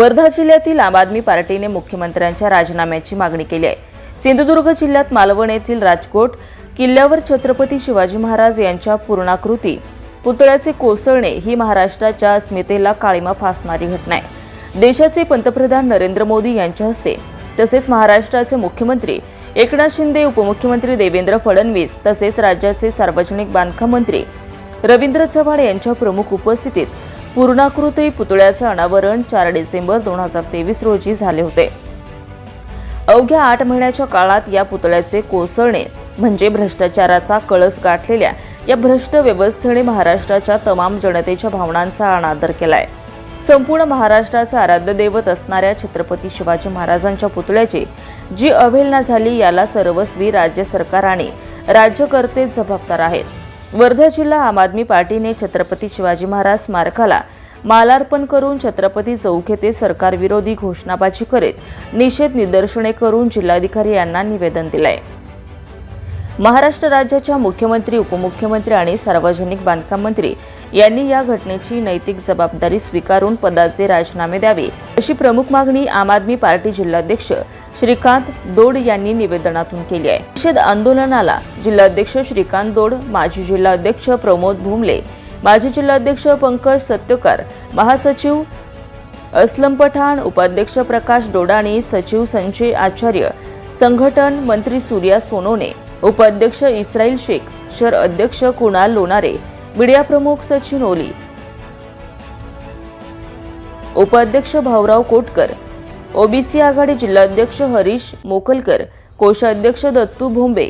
वर्धा जिल्ह्यातील आम आदमी पार्टीने मुख्यमंत्र्यांच्या राजीनाम्याची मागणी केली आहे. सिंधुदुर्ग जिल्ह्यात मालवण येथील राजकोट किल्ल्यावर छत्रपती शिवाजी महाराज यांच्या पूर्णाकृती पुतळ्याचे कोसळणे ही महाराष्ट्राच्या अस्मितेला काळीमा फासणारी घटना आहे. देशाचे पंतप्रधान नरेंद्र मोदी यांच्या हस्ते तसेच महाराष्ट्राचे मुख्यमंत्री एकनाथ शिंदे उपमुख्यमंत्री देवेंद्र फडणवीस तसेच राज्याचे सार्वजनिक बांधकाम मंत्री रवींद्र चव्हाण यांच्या प्रमुख उपस्थितीत पूर्णाकृती पुतळ्याचं अनावरण चार डिसेंबर दोन हजार तेवीस रोजी झाले होते. अवघ्या आठ महिन्याच्या काळात या पुतळ्याचे कोसळणे म्हणजे भ्रष्टाचाराचा कळस गाठलेल्या या भ्रष्ट व्यवस्थेने महाराष्ट्राच्या तमाम जनतेच्या भावनांचा अनादर केलाय. संपूर्ण महाराष्ट्राचा आराध्य दैवत असणाऱ्या छत्रपती शिवाजी महाराजांच्या पुतळ्याची जी अवहेलना झाली याला सर्वस्वी राज्य सरकार आणि राज्यकर्ते जबाबदार आहेत. वर्धा जिल्हा आम आदमी पार्टीने छत्रपती शिवाजी महाराज स्मारकाला मालार्पण करून छत्रपती चौक येथे सरकारविरोधी घोषणाबाजी करीत निषेध निदर्शने करून जिल्हाधिकारी यांना निवेदन दिलंय. महाराष्ट्र राज्याच्या मुख्यमंत्री उपमुख्यमंत्री आणि सार्वजनिक बांधकाम मंत्री यांनी या घटनेची नैतिक जबाबदारी स्वीकारून पदाचे राजीनामे द्यावे अशी प्रमुख मागणी आम आदमी पार्टी जिल्हाध्यक्ष श्रीकांत दोड यांनी निवेदनातून केली आहे. निषेध आंदोलनाला जिल्हाध्यक्ष श्रीकांत दोड माजी जिल्हाध्यक्ष प्रमोद भुमले माजी जिल्हाध्यक्ष पंकज सत्यकार महासचिव अस्लम पठाण उपाध्यक्ष प्रकाश डोडाणी सचिव संजय आचार्य संघटन मंत्री सूर्या सोनोने उपाध्यक्ष इस्राईल शेख शहर अध्यक्ष कुणाल लोणारे मीडिया प्रमुख सचिन ओली उपाध्यक्ष भाऊराव कोटकर ओबीसी आघाडी जिल्हाध्यक्ष हरीश मोखलकर कोषाध्यक्ष दत्तू भोंबे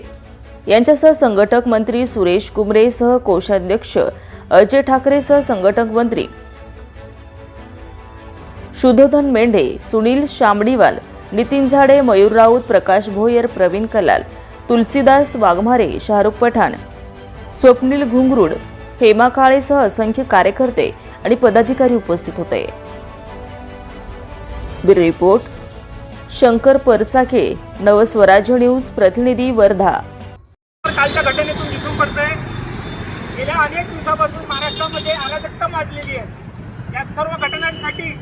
यांच्यासह संघटक मंत्री सुरेश कुमरेसह कोषाध्यक्ष अजय ठाकरे सह संघटक मंत्री शुद्धोधन मेंढे सुनील शामडीवाल नितीन झाडे मयूर राऊत प्रकाश भोयर प्रवीण कलाल तुलसीदास वाघमारे शाहरुख पठाण स्वप्नील घुंगरुड हेमा काळेसह असंख्य कार्यकर्ते आणि पदाधिकारी उपस्थित होते. Bureau report. Shankar Parchake Navswarajya news प्रतिनिधी वर्धा. कालच्या घटनेतून दिसून पडतंय गेल्या अनेक दिवसापासून महाराष्ट्रामध्ये अराजकता माजलेली आहे. या सर्व घटनांसाठी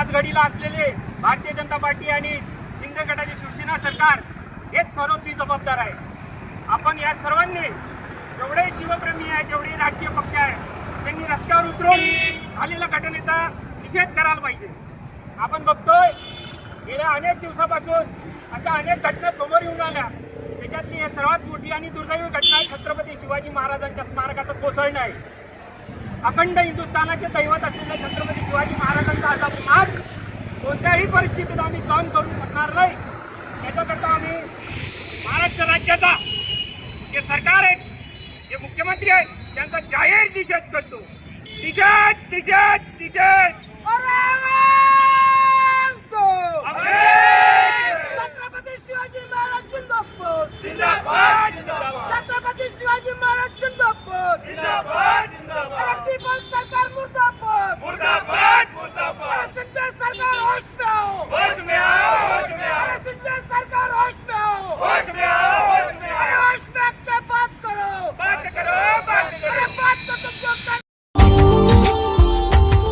आज घडीला असलेले भारतीय जनता पार्टी आणि शिंदे गटाचे शिवसेना सरकार हेच सर्वस्वी जबाबदार आहे. आपण या सर्वांनी जेवढे शिवप्रेमी आहे जेवढे राजकीय पक्ष आहे त्यांनी रस्त्यावर उतरून झालेल्या घटनेचा निषेध करायला पाहिजे. आपण बघतोय गेल्या अनेक दिवसापासून अशा अनेक घटना समोर येऊन आल्या. त्याच्यातली ही सर्वात मोठी आणि दुर्दैवी घटना आहे छत्रपती शिवाजी महाराजांच्या स्मारकाचं कोसळणं आहे. अखंड हिंदुस्थानाचे दैवत असलेल्या छत्रपती शिवाजी महाराजांचा असा मार्ग कोणत्याही परिस्थितीत आम्ही सहन करू शकणार नाही. याच्याकरता आम्ही महाराष्ट्र राज्याचा जे सरकार आहे जे मुख्यमंत्री आहेत त्यांचा जाहीर निषेध करतो. निषेध निषेध निषेध.